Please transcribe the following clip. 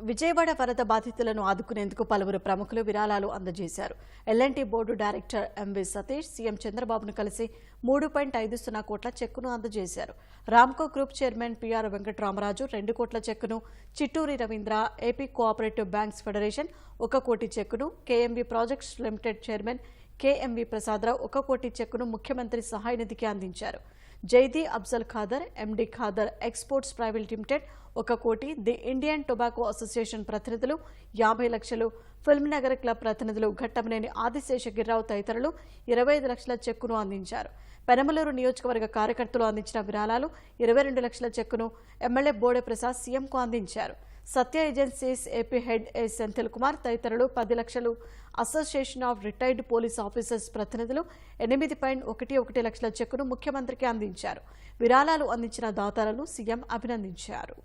విజయవాడ వరద బాధితులను ఆదుకునేందుకు పలువురు ప్రముఖులు విరాళాలు అందజేశారు. LNT board director MV Satish CM చంద్రబాబును కలిసి మూడు పాయింట్ ఐదు సున్నా కోట్ల చెక్కును అందజేశారు. Ramco group chairman PR Venkataramaraju రెండు కోట్ల చెక్కును Chitturi Ravindra AP cooperative banks federation ఒక కోటి చెక్కును KMB projects limited chairman KMV Prasadarao ఒక కోటి చెక్కును ముఖ్యమంత్రి సహాయ నిధికి అందించారు. Zaidi Afzal Khader MD Khader exports private limited ఒక కోటి ది ఇండియన్ టొబాకో అసోసియేషన్ ప్రతినిధులు యాభై లక్షలు ఫిల్మ్ నగర్ క్లబ్ ప్రతినిధులు ఘట్టమనేని ఆదిశేషగిరిరావు తదితరులు ఇరవై ఐదు లక్షల చెక్కును అందించారు. పెనమలూరు నియోజకవర్గ కార్యకర్తలు అందించిన విరాళాలు ఇరవై రెండు లక్షల చెక్కును ఎమ్మెల్యే బోడే ప్రసాద్ సీఎంకు అందించారు. Satya agencies AP head A Senthil Kumar తదితరులు పది లక్షలు association of retired police officers ప్రతినిధులు ఎనిమిది పాయింట్ ఒకటి ఒకటి లక్షల చెక్కును ముఖ్యమంత్రికి అందించారు. విరాళాలు అందించిన దాతలను సీఎం అభినందించారు.